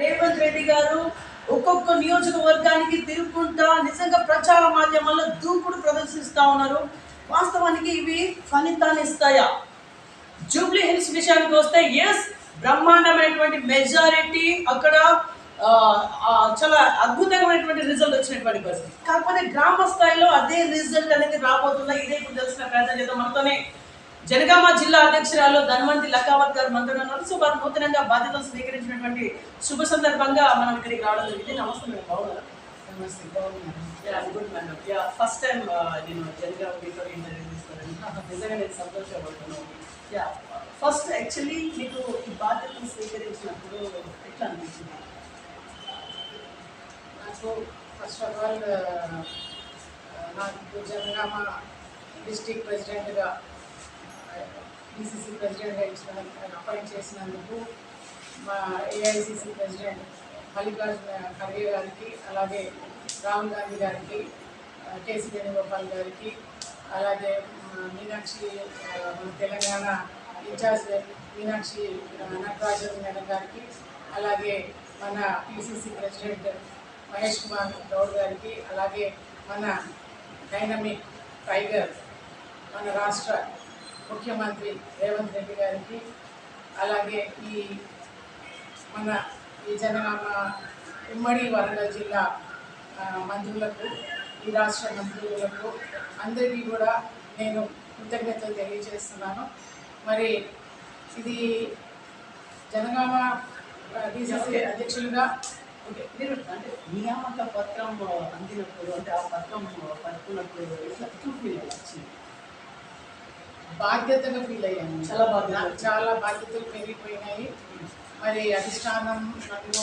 రేవంత్ రెడ్డి గారు ఒక్కొక్క నియోజకవర్గానికి తిరుగుకుంటా నిజంగా ప్రచార మాధ్యమాల్లో దూకుడు ప్రదర్శిస్తూ ఉన్నారు. వాస్తవానికి ఇవి ఫలితాన్ని ఇస్తాయా? జూబ్లీ హిల్స్ విషయానికి వస్తే ఎస్ బ్రహ్మాండమైనటువంటి మెజారిటీ అక్కడ చాలా అద్భుతమైనటువంటి రిజల్ట్ వచ్చినటువంటి పరిస్థితి. కాకపోతే గ్రామ స్థాయిలో అదే రిజల్ట్ అనేది రాబోతుందా ఇదే ఇప్పుడు తెలిసిన ప్రయత్నం చేద్దాం మనతోనే జనగామ జిల్లా అధ్యక్షురాలు ధన్వంతి లకావత్ గారు మనతో ఉన్నారు. సో వారు నూతనంగా బాధ్యతలు స్వీకరించినటువంటి శుభ సందర్భంగా మనం ఇక్కడికి రావడం జరిగింది. నమస్తే మేడం. బాగున్నారా? ఫస్ట్ టైం నేను జనగామ మీతో ఇంటర్వ్యూ తీసుకోవడం నిజంగా నేను సంతోషపడుతున్నాను. యా ఫస్ట్ యాక్చువల్లీ మీకు ఈ బాధ్యతను స్వీకరించినప్పుడు ఎట్లా అనిపించింది? నాకు ఫస్ట్ ఆఫ్ ఆల్ నాకు జనగామ డిస్టిక్ ప్రెసిడెంట్గా డిసిసి ప్రెసిడెంట్గా ఇచ్చిన అపాయింట్ చేసినందుకు మా ఏఐసిసి ప్రెసిడెంట్ మల్లికార్జున ఖర్గే గారికి అలాగే రాహుల్ గాంధీ గారికి కేసీ వేణుగోపాల్ గారికి అలాగే మీనాక్షి మన తెలంగాణ ఇన్ఛార్జ్ మీనాక్షి నటరాజన్ మేడం గారికి అలాగే మన పిసిసి ప్రెసిడెంట్ మహేష్ కుమార్ గౌడ్ గారికి అలాగే మన డైనమిక్ టైగర్ మన రాష్ట్ర ముఖ్యమంత్రి రేవంత్ రెడ్డి గారికి అలాగే ఈ మన ఈ జనగామ ఉమ్మడి వరంగల్ జిల్లా మంత్రులకు ఈ రాష్ట్ర మంత్రులకు అందరికీ కూడా నేను కృతజ్ఞతలు తెలియజేస్తున్నాను. మరి ఇది జనగామ డిసిసి అధ్యక్షులుగా మీరు అంటే నియామక పత్రం అందినప్పుడు అంటే ఆ పత్రం పట్టుకున్నప్పుడు ఎట్లా వచ్చింది బాధ్యతగా ఫీల్ అయ్యాను. చాలా బాధ్యత. చాలా బాధ్యతలు పెరిగిపోయినాయి. మరి అధిష్టానం నన్ను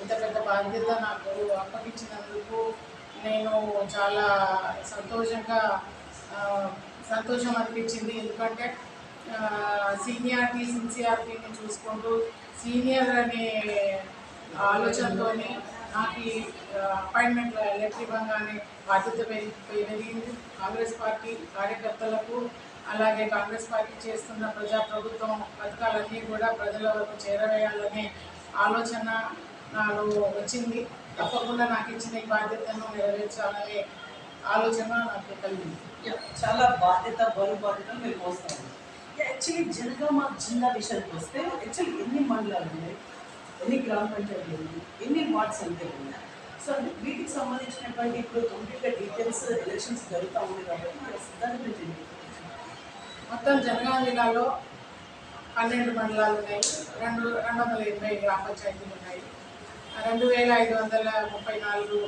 ఇంత పెద్ద బాధ్యత నాకు అప్పగించినందుకు నేను చాలా సంతోషంగా సంతోషం అనిపించింది. ఎందుకంటే సీనియారిటీ సిన్సియారిటీని చూసుకుంటూ సీనియర్ అనే ఆలోచనతో నాకు ఈ అపాయింట్మెంట్ లెటర్ ఇవ్వగానే బాధ్యత పెరిగి పెరిగింది కాంగ్రెస్ పార్టీ కార్యకర్తలకు అలాగే కాంగ్రెస్ పార్టీ చేస్తున్న ప్రజా ప్రభుత్వం పథకాలన్నీ కూడా ప్రజల వరకు చేరవేయాలనే ఆలోచన నాకు వచ్చింది. తప్పకుండా నాకు ఇచ్చిన ఈ బాధ్యతను నెరవేర్చాలనే ఆలోచన నాకు కలిగింది. చాలా బాధ్యత బరువు బాధ్యతలు మీరు మోస్తారు యాక్చువల్లీ జనగామ జిల్లా విషయానికి వస్తే యాక్చువల్లీ ఎన్ని మండలాలు ఉన్నాయి? ఎన్ని గ్రామ పంచాయతీలు ఉన్నాయి? ఎన్ని వార్డ్స్ అంటే ఉన్నాయి? సో వీటికి సంబంధించినటువంటి ఇప్పుడు కంప్లీట్గా డీటెయిల్స్ ఎలక్షన్స్ జరుగుతూ ఉంది కాబట్టి దాని గురించి మొత్తం జనగాం జిల్లాలో పన్నెండు మండలాలు ఉన్నాయి. రెండు రెండు వందల ఎనభై గ్రామ పంచాయతీలు ఉన్నాయి. రెండు వేల ఐదు వందల ముప్పై నాలుగు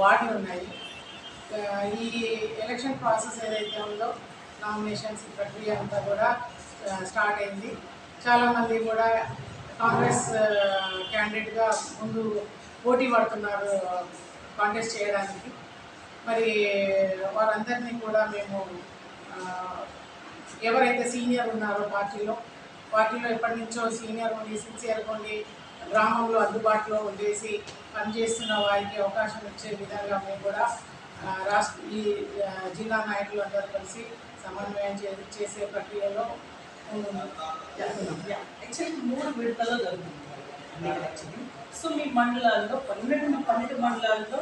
వార్డులు ఉన్నాయి. ఈ ఎలక్షన్ ప్రాసెస్ ఏదైతే ఉందో నామినేషన్స్ ప్రక్రియ అంతా కూడా స్టార్ట్ అయింది. చాలామంది కూడా కాంగ్రెస్ క్యాండిడేట్గా ముందు పోటీ పడుతున్నారు కాంటెస్ట్ చేయడానికి. మరి వారందరినీ కూడా మేము ఎవరైతే సీనియర్ ఉన్నారో పార్టీలో పార్టీలో ఎప్పటి నుంచో సీనియర్ ఉండి సిన్సియర్ ఉండి గ్రామంలో అందుబాటులో ఉండేసి పనిచేస్తున్న వారికి అవకాశం ఇచ్చే విధంగా మేము కూడా రాష్ట్ర ఈ జిల్లా నాయకులు అందరూ కలిసి సమన్వయం చే చేసే ప్రక్రియలో యాక్చువల్లీ మూడు విడతల్లో జరుగుతుంది. యాక్చువల్లీ సో మీ మండలాల్లో పన్నెండు పన్నెండు మండలాల్లో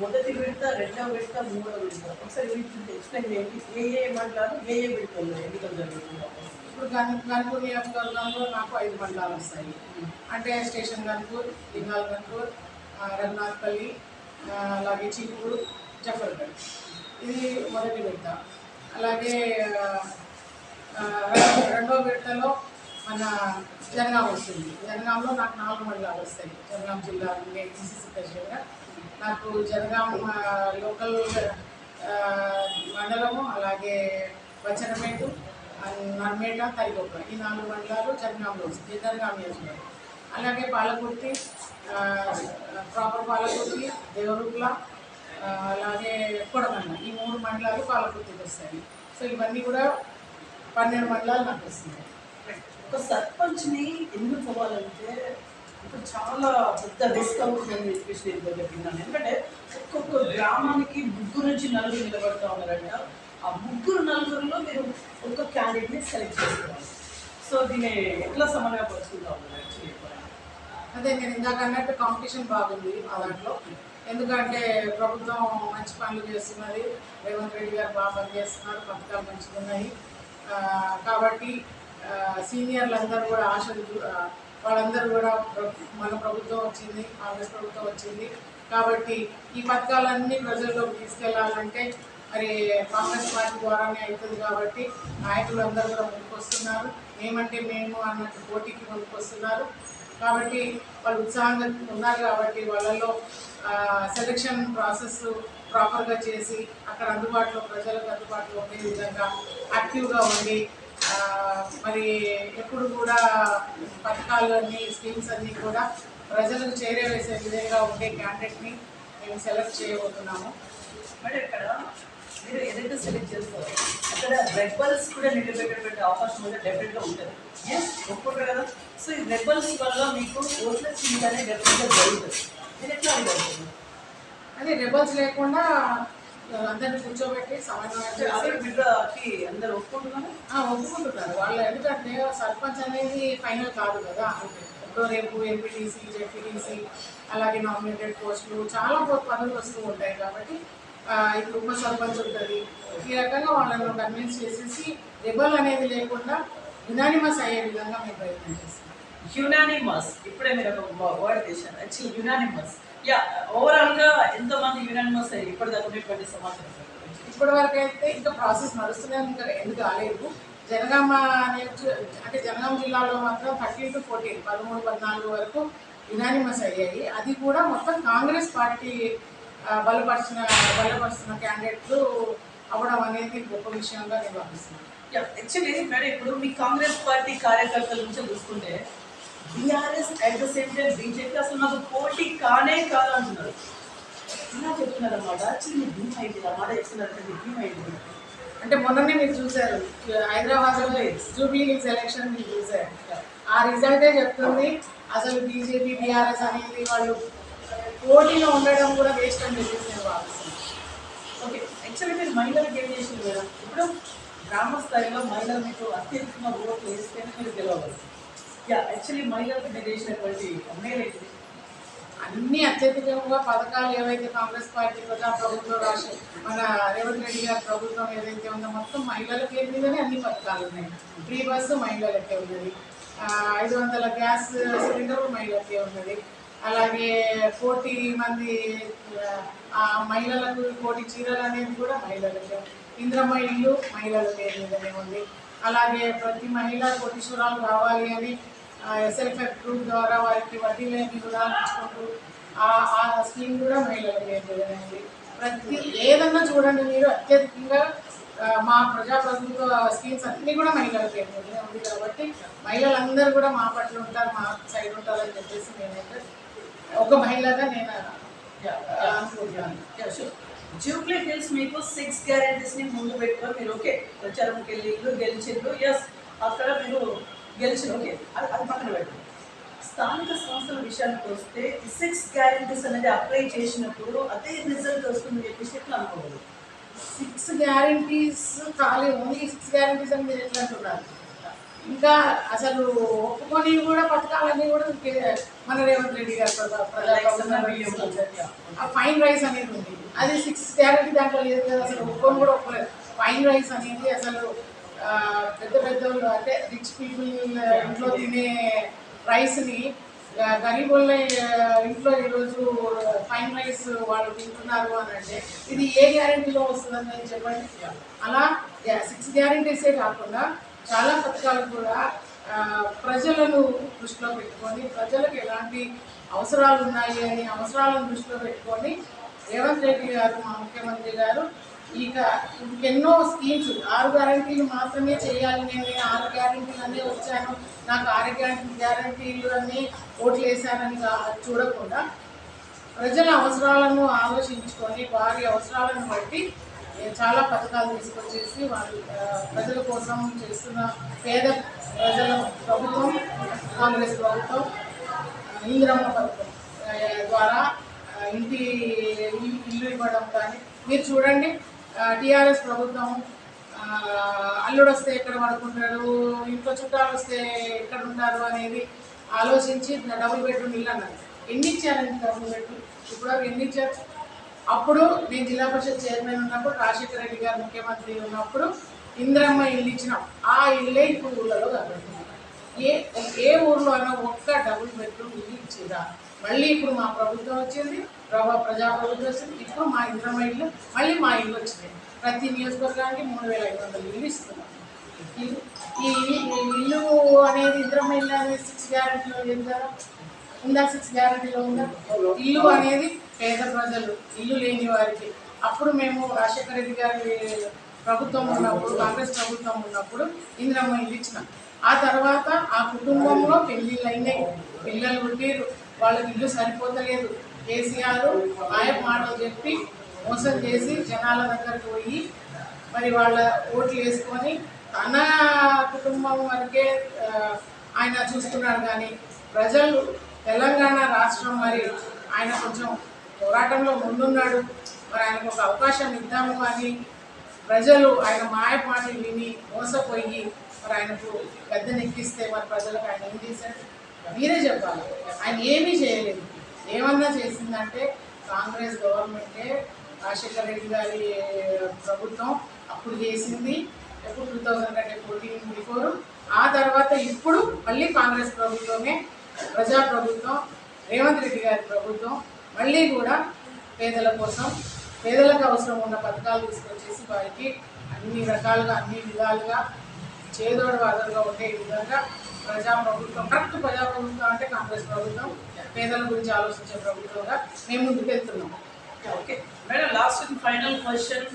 మొదటి విడత రెండవ విడత మూడవ విడత. ఒకసారి వీటి ఎక్స్ప్లెయిన్ చేయండి. ఏ ఏ మండలాలు ఏ ఏ విడతల్లో ఎన్నికలు జరుగుతున్నాయి? ఇప్పుడు గన్ గన్పూర్ నియోజకవర్గంలో నాకు ఐదు మండలాలు వస్తాయి. అంటే స్టేషన్ గన్పూర్ లింగాల్ గన్పూర్ రఘునాథ్పల్లి అలాగే చీపూరు జఫర్గఢ్. ఇది మొదటి విడత. అలాగే ఆ, రెండో- విడతలో మన జనగాం వస్తుంది. జనగాంలో నాకు నాలుగు మండలాలు వస్తాయి. జనగాం జిల్లా ఏసీసీ ప్రెసిడెంట్గా నాకు జనగాం లోకల్ మండలము అలాగే వచనమేటు నర్మేట తరిగొప్ప. ఈ నాలుగు మండలాలు జనగాంలో వస్తుంది జనగాం నియోజకవర్గం. అలాగే పాలకుర్తి ప్రాపర్ పాలకుర్తి దేవరూప్ల అలాగే కొడమండ ఈ మూడు మండలాలు పాలకుర్తికి వస్తాయి. సో ఇవన్నీ కూడా పన్నెండు మండలాలు నాకు వస్తున్నాయి. ఒక సర్పంచ్ని ఎన్నుకోవాలంటే ఇప్పుడు చాలా పెద్ద రిస్క్ అవుతుందని చెప్పేసి నేను కొంచెం విన్నాను ఎందుకంటే ఒక్కొక్క గ్రామానికి ముగ్గురు నుంచి నలుగురు నిలబడుతూ ఉన్నారంట. ఆ ముగ్గురు నలుగురిలో మీరు ఒక్క క్యాండిడేట్ని సెలెక్ట్ చేసుకోవాలి. సో దీన్ని ఎట్లా సమన్వయపరుచుకుంటా ఉన్నారు యాక్చువల్లీ అదే నేను ఇందాక అన్నట్టు కాంపిటీషన్ బాగుంది మా దాంట్లో. ఎందుకంటే ప్రభుత్వం మంచి పనులు చేస్తున్నది. రేవంత్ రెడ్డి గారు బాగా పనిచేస్తున్నారు పథకాలు మంచిగా ఉన్నాయి కాబట్టి సీనియర్లు అందరూ కూడా ఆశలు చూ- వాళ్ళందరూ కూడా మన ప్రభుత్వం వచ్చింది కాంగ్రెస్ ప్రభుత్వం వచ్చింది. కాబట్టి ఈ పథకాలన్నీ ప్రజల్లోకి తీసుకెళ్ళాలంటే మరి కాంగ్రెస్ పార్టీ ద్వారానే అవుతుంది కాబట్టి నాయకులు అందరూ కూడా ముందుకొస్తున్నారు ఏమంటే మేము అన్నట్టు పోటీకి ముందుకొస్తున్నారు కాబట్టి వాళ్ళు ఉత్సాహంగా ఉన్నారు కాబట్టి వాళ్ళల్లో సెలక్షన్ ప్రాసెస్ ప్రాపర్గా చేసి అక్కడ అందుబాటులో ప్రజలకు అందుబాటులో ఉండే విధంగా యాక్టివ్గా ఉండి మరి ఎప్పుడు కూడా పథకాలు అన్ని స్కీమ్స్ అన్నీ కూడా ప్రజలకు చేరవేసే విధంగా ఉండే క్యాండిడేట్ని మేము సెలెక్ట్ చేయబోతున్నాము. మేడం ఇక్కడ మీరు ఏదైతే సెలెక్ట్ చేస్తారో అక్కడ రెబల్స్ కూడా నిలబెట్టేటువంటి అవకాశం అయితే డెఫినెట్గా ఉంటుంది. ఒప్పుకుంటారు కదా? సో ఈ రెబల్స్ వల్ల మీకు ఓట్ల సీట్ అనేది డెఫినెట్గా జరుగుతుంది. మీరు ఎట్లా అదే రెబల్స్ లేకుండా అందరిని కూర్చోబెట్టి అందరు ఒప్పుకుంటున్నారు? ఒప్పుకుంటున్నారు వాళ్ళు ఎందుకంటే సర్పంచ్ అనేది ఫైనల్ కాదు కదా. ఇప్పుడు రేపు ఎంపీటీసీ జెడ్పీటీసీ అలాగే నామినేటెడ్ పోస్టులు చాలా పనులు వస్తూ ఉంటాయి కాబట్టి ఇప్పుడు ఉప సర్పంచ్ ఉంటుంది. ఈ రకంగా వాళ్ళను కన్విన్స్ చేసేసి రెబల్ అనేది లేకుండా యునానిమస్ అయ్యే విధంగా మేము ప్రయత్నం చేస్తాం. యునానిమస్ ఇప్పుడే మీరు ఒక వర్డ్ చేశారు. యాక్చువల్లీ యునానిమస్ యా ఓవరాల్గా ఎంతమంది యునానిమస్ అయ్యి ఇప్పటిదాకా ఉన్నటువంటి సమాచారం ఇప్పటి వరకు అయితే ఇంకా ప్రాసెస్ నడుస్తూనే ఉంది ఇంకా ఎందుకు కాలేదు జనగామ నియోజక అంటే జనగామ జిల్లాలో మాత్రం థర్టీన్ టు ఫోర్టీన్ పదమూడు పద్నాలుగు వరకు యునానిమస్ అయ్యాయి. అది కూడా మొత్తం కాంగ్రెస్ పార్టీ బలపరిచిన బలపరుస్తున్న క్యాండిడేట్లు అవ్వడం అనేది గొప్ప విషయంగా నేను భావిస్తున్నాను. యాక్చువల్లీ మేడం ఇప్పుడు మీ కాంగ్రెస్ పార్టీ కార్యకర్తల నుంచి చూసుకుంటే BRS at the same time BJP అసలు నాకు పోటీ కానే కాదు అంటున్నారు ఇలా చెప్తున్నారు అన్నమాట. మీ భీమ్ అయింది అన్నమాట చెప్తున్నారు అంటే భీమ్ అయింది అంటే మొన్ననే మీరు చూశారు. హైదరాబాద్లో జూబ్లీ హిల్స్ ఎలక్షన్ మీరు చూశారు. ఆ రిజల్టే చెప్తుంది. అసలు బీజేపీ బీఆర్ఎస్ అనేది వాళ్ళు పోటీలో ఉండడం కూడా వేస్ట్ అని చెప్పేసి నేను భావిస్తున్నాను. ఓకే యాక్చువల్లీ మీరు మహిళలకు ఏం చేసింది మేడం ఇప్పుడు గ్రామ స్థాయిలో మహిళలు మీకు అత్యధికంగా ఓట్లు వేస్తేనే మీరు గెలవగలరు యా యాక్చువల్లీ మహిళలకు మీరు చేసినటువంటి అన్ని అత్యధికంగా పథకాలు ఏవైతే కాంగ్రెస్ పార్టీ కదా ప్రభుత్వం రాష్ట్ర మన రేవంత్ రెడ్డి గారి ప్రభుత్వం ఏదైతే ఉందో మొత్తం మహిళల పేరు మీదనే అన్ని పథకాలు ఉన్నాయి. ఫ్రీ బస్సు మహిళలకే ఉన్నది. ఐదు వందల గ్యాస్ సిలిండర్ మహిళలకే ఉన్నది. అలాగే కోటి మంది ఆ, మహిళలకు కోటి చీరలు అనేది కూడా మహిళలకే. ఇంద్రమ్మ ఇల్లు మహిళల పేరు మీదనే ఉంది. అలాగే ప్రతి మహిళ కోటీశ్వరాలు కావాలి అని ఎస్ఎల్ఎఫ్ఎఫ్ గ్రూప్ ద్వారా వారికి వడ్డీ లేని రుణాలు ఇచ్చుకుంటూ ఆ ఆ స్కీమ్ కూడా మహిళలకు పేరు ప్రతి ఏదన్నా చూడండి మీరు అత్యధికంగా మా ప్రజాప్రభుత్వ స్కీమ్స్ అన్నీ కూడా మహిళలకు పేరు ఉంది కాబట్టి మహిళలందరూ కూడా మా పట్ల ఉంటారు మా సైడ్ ఉంటారని చెప్పేసి నేనైతే ఒక మహిళగా నేను అనుకుంటున్నాను. జూబ్లీ హిల్స్ మీకు సిక్స్ గ్యారెంటీస్ని ముందు పెట్టుకొని మీరు ఓకే ప్రచారంకి వెళ్ళి గెలిచిండ్రు ఎస్ గెలిచిన ఓకే అది అది పక్కన పెట్టండి స్థానిక సంస్థల విషయానికి వస్తే సిక్స్ గ్యారెంటీస్ అనేది అప్లై చేసినప్పుడు అదే రిజల్ట్ వస్తుంది చెప్పేసి ఎట్లా అనుకోవాలి? సిక్స్ గ్యారంటీస్ ఖాళీ ఓన్లీ సిక్స్ గ్యారంటీస్ అని మీరు ఎట్లా అంటున్నారు? ఇంకా అసలు ఒప్పుకొని కూడా పథకాలన్నీ కూడా మన రేవంత్ రెడ్డి గారు ఆ ఫైన్ రైస్ అనేది ఉంది. అది సిక్స్ గ్యారంటీ దాంట్లో లేదు కదా అసలు ఒప్పుకొని కూడా ఒప్పుకోలేదు. ఫైన్ రైస్ అనేది అసలు పెద్ద పెద్ద వాళ్ళు అంటే రిచ్ పీపుల్ ఇంట్లో తినే రైస్ని గరీబ్ వాళ్ళ ఇంట్లో ఈరోజు ఫైన్ రైస్ వాళ్ళు తింటున్నారు అని అంటే ఇది ఏ గ్యారంటీలో వస్తుందని నేను చెప్పండి? అలా సిక్స్ గ్యారంటీసే కాకుండా చాలా పథకాలు కూడా ప్రజలను దృష్టిలో పెట్టుకొని ప్రజలకు ఎలాంటి అవసరాలు ఉన్నాయి అని అవసరాలను దృష్టిలో పెట్టుకొని రేవంత్ రెడ్డి గారు మా ముఖ్యమంత్రి గారు ఇక ఎన్నో స్కీమ్స్ ఆరు గ్యారంటీలు మాత్రమే చేయాలి. నేను ఆరు గ్యారంటీలు అన్నీ వచ్చాను. నాకు ఆరు గ్యారంటీ గ్యారంటీలు అన్నీ ఓట్లు వేశానని చూడకుండా ప్రజల అవసరాలను ఆలోచించుకొని వారి అవసరాలను బట్టి చాలా పథకాలు తీసుకొచ్చేసి వారి ప్రజల కోసం చేస్తున్న పేద ప్రజల ప్రభుత్వం కాంగ్రెస్ ప్రభుత్వం ఇందిరమ్మ పథకం ద్వారా ఇంటి ఇల్లు ఇవ్వడం కానీ. మీరు చూడండి టీఆర్ఎస్ ప్రభుత్వం అల్లుడు వస్తే ఎక్కడ పడుకుంటారు ఇంట్లో చుట్టాలు వస్తే ఎక్కడ ఉంటారు అనేది ఆలోచించి డబుల్ బెడ్రూమ్ ఇల్లు అన్నారు. ఎన్ని ఇచ్చారండి డబుల్ బెడ్రూమ్? ఇప్పుడు ఎన్ని ఇచ్చారు? అప్పుడు నేను జిల్లా పరిషత్ చైర్మన్ ఉన్నప్పుడు రాజశేఖర రెడ్డి గారు ముఖ్యమంత్రి ఉన్నప్పుడు ఇంద్రమ్మ ఇల్లు ఇచ్చినాం. ఆ ఇల్లే ఇప్పుడు ఊళ్ళలో కనబడుతుంది. ఏ ఏ ఊర్లో అయినా ఒక్క డబుల్ బెడ్రూమ్ ఇల్లు ఇచ్చేదా? మళ్ళీ ఇప్పుడు మా ప్రభుత్వం వచ్చింది ప్రభా ప్రజా ప్రభుత్వం వచ్చింది ఇప్పుడు మా ఇంద్రమ్మ ఇల్లు మళ్ళీ మా ఇల్లు వచ్చింది ప్రతి నియోజకవర్గానికి మూడు వేల ఐదు వందల ఇల్లు ఇస్తున్నాం. ఈ- ఇల్లు అనేది ఇంద్రమ్మ ఇల్లు అనేది సిక్స్ గ్యారెంటీలో లేదు ఉందా సిక్స్ గ్యారెంటీలో ఉందా? ఇల్లు అనేది పేద ప్రజలు ఇల్లు లేని వారికి. అప్పుడు మేము రాజశేఖర రెడ్డి గారి ప్రభుత్వం ఉన్నప్పుడు కాంగ్రెస్ ప్రభుత్వం ఉన్నప్పుడు ఇంద్రమ్మ ఇల్లు ఇచ్చినాం. ఆ తర్వాత ఆ కుటుంబంలో పెళ్ళిళ్ళు అయినాయి పిల్లలు పుట్టిరు వాళ్ళకి ఇల్లు సరిపోతలేదు. కేసీఆర్ ఆయప్ప మాటలు చెప్పి మోసం చేసి జనాల దగ్గరకు పోయి మరి వాళ్ళ ఓట్లు వేసుకొని తన కుటుంబం వరకే ఆయన చూస్తున్నారు కానీ ప్రజలు తెలంగాణ రాష్ట్రం మరి ఆయన కొంచెం పోరాటంలో ముందున్నాడు. మరి ఆయనకు ఒక అవకాశం ఇద్దాము అని ప్రజలు ఆయన మాయ విని మోసపోయి మరి ఆయనకు పెద్దనెక్కిస్తే మరి ప్రజలకు ఆయన ఏం చేశాడు? మీరే చెప్పాలి. ఆయన ఏమీ చేయలేదు. ఏమన్నా చేసిందంటే కాంగ్రెస్ గవర్నమెంటే రాజశేఖర రెడ్డి గారి ప్రభుత్వం అప్పుడు చేసింది. ఎప్పుడు టూ థౌజండ్ అంటే ఫోర్టీన్ బిఫోర్ ఆ తర్వాత ఇప్పుడు మళ్ళీ కాంగ్రెస్ ప్రభుత్వమే ప్రజా ప్రభుత్వం రేవంత్ రెడ్డి గారి ప్రభుత్వం మళ్ళీ కూడా పేదల కోసం పేదలకు అవసరం ఉన్న పథకాలు తీసుకొచ్చేసి వారికి అన్ని రకాలుగా అన్ని విధాలుగా చేదోడు వాదోడుగా ఉండే విధంగా ప్రజా ప్రభుత్వం కరెక్ట్ ప్రజా ప్రభుత్వం అంటే కాంగ్రెస్ ప్రభుత్వం పేదల గురించి ఆలోచించే ప్రభుత్వంగా మేము ముందుకు వెళ్తున్నాం. Okay. Madam last and final question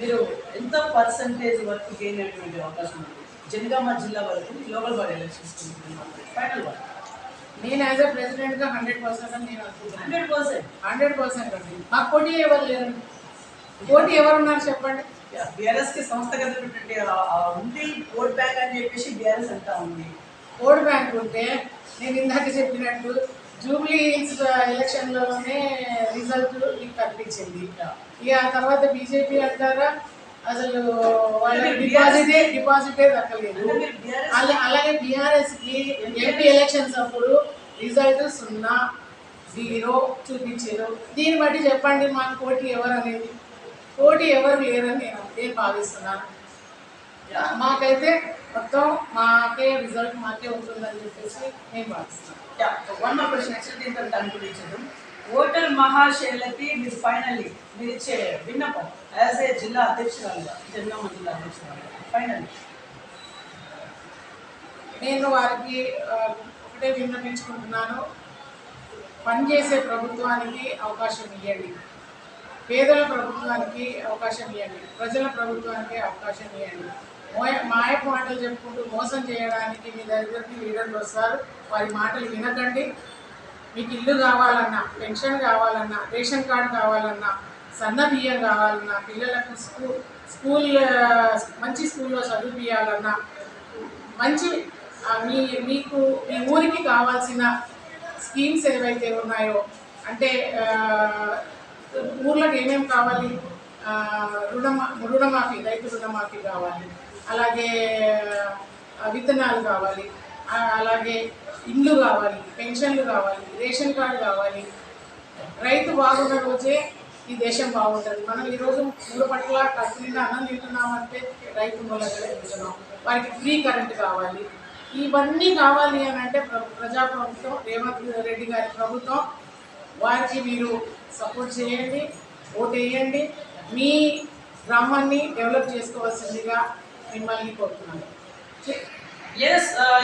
మీరు ఎంత పర్సంటేజ్ వరకు గెయిన్ అయ్యేటువంటి అవకాశం ఉంది? జనగామ జిల్లా వరకు local body elections final one నేను యాజ్ ఎ ప్రెసిడెంట్గా హండ్రెడ్ పర్సెంట్ అని నేను అనుకుంటున్నాను. హండ్రెడ్ పర్సెంట్ హండ్రెడ్ పర్సెంట్ అండి. మాకు పోటీ ఎవరు లేరండి పోటీ ఎవరు ఉన్నారు చెప్పండి బీఆర్ఎస్కి సంస్థగతమైనటువంటి ఆ- ఆ ఉంది ఓట్ బ్యాంక్ అని చెప్పేసి బీఆర్ఎస్ అంటా ఉంది. ఓట్ బ్యాంక్ ఉంటే నేను ఇందాక చెప్పినట్టు జూబ్లీ హిల్స్ ఎలక్షన్లోనే రిజల్ట్ మీకు కనిపించింది. ఇక ఆ తర్వాత బీజేపీ అంటారా? అసలు వాళ్ళ డిపాజిటే డిపాజిటే దక్కలేదు. అలాగే బీఆర్ఎస్కి ఎంపీ ఎలక్షన్స్ అప్పుడు రిజల్ట్ సున్నా జీరో చూపించారు. దీన్ని బట్టి చెప్పండి మాకు పోటీ ఎవరు అనేది. పోటీ ఎవరు లేరని నేను నేను భావిస్తున్నాను. మాకైతే మొత్తం మాకే రిజల్ట్ మాకే ఉంటుందని చెప్పేసి నేను భావిస్తున్నాను. వన్ మోర్ క్వశ్చన్ యాక్చువల్లీ దీంతో కన్క్లూడ్ ఓటర్ మహాశైలకి మీరు ఫైనల్లీ మీరు ఇచ్చే విన్నపం యాజ్ ఏ జిల్లా అధ్యక్షురాలుగా జనగామ జిల్లా అధ్యక్షురాలుగా ఫైనల్లీ నేను వారికి ఒకటే విన్నపించుకుంటున్నాను. పనిచేసే ప్రభుత్వానికి అవకాశం ఇవ్వండి. పేదల ప్రభుత్వానికి అవకాశం ఇవ్వండి. ప్రజల ప్రభుత్వానికి అవకాశం ఇవ్వండి. మోయ మాయ మాటలు చెప్పుకుంటూ మోసం చేయడానికి మీ దగ్గరికి లీడర్లు వస్తారు. వారి మాటలు వినకండి. మీకు ఇల్లు కావాలన్నా పెన్షన్ కావాలన్నా రేషన్ కార్డు కావాలన్నా సన్న బియ్యం కావాలన్నా పిల్లలకు స్కూల్ స్కూల్ మంచి స్కూల్లో చదివిపియాలన్నా మంచి మీ మీకు మీ ఊరికి కావాల్సిన స్కీమ్స్ ఏవైతే ఉన్నాయో అంటే ఊర్లకు ఏమేమి కావాలి? రుణమా రుణమాఫీ రైతు రుణమాఫీ కావాలి. అలాగే విత్తనాలు కావాలి. అలాగే ఇల్లు కావాలి పెన్షన్లు కావాలి రేషన్ కార్డు కావాలి. రైతు బాగున్న రోజే ఈ దేశం బాగుంటుంది. మనం ఈరోజు మూడు పట్ల కడుపు నిండా అన్నం తింటున్నామంటే రైతు మూలంగా తింటున్నాం. వారికి ఫ్రీ కరెంట్ కావాలి. ఇవన్నీ కావాలి అని అంటే ప్ర- ప్రజా ప్రభుత్వం రేవంత్ రెడ్డి గారి ప్రభుత్వం వారికి మీరు సపోర్ట్ చేయండి ఓటు వేయండి. మీ గ్రామాన్ని డెవలప్ చేసుకోవాల్సిందిగా మిమ్మల్ని కోరుతున్నాను. Yes uh,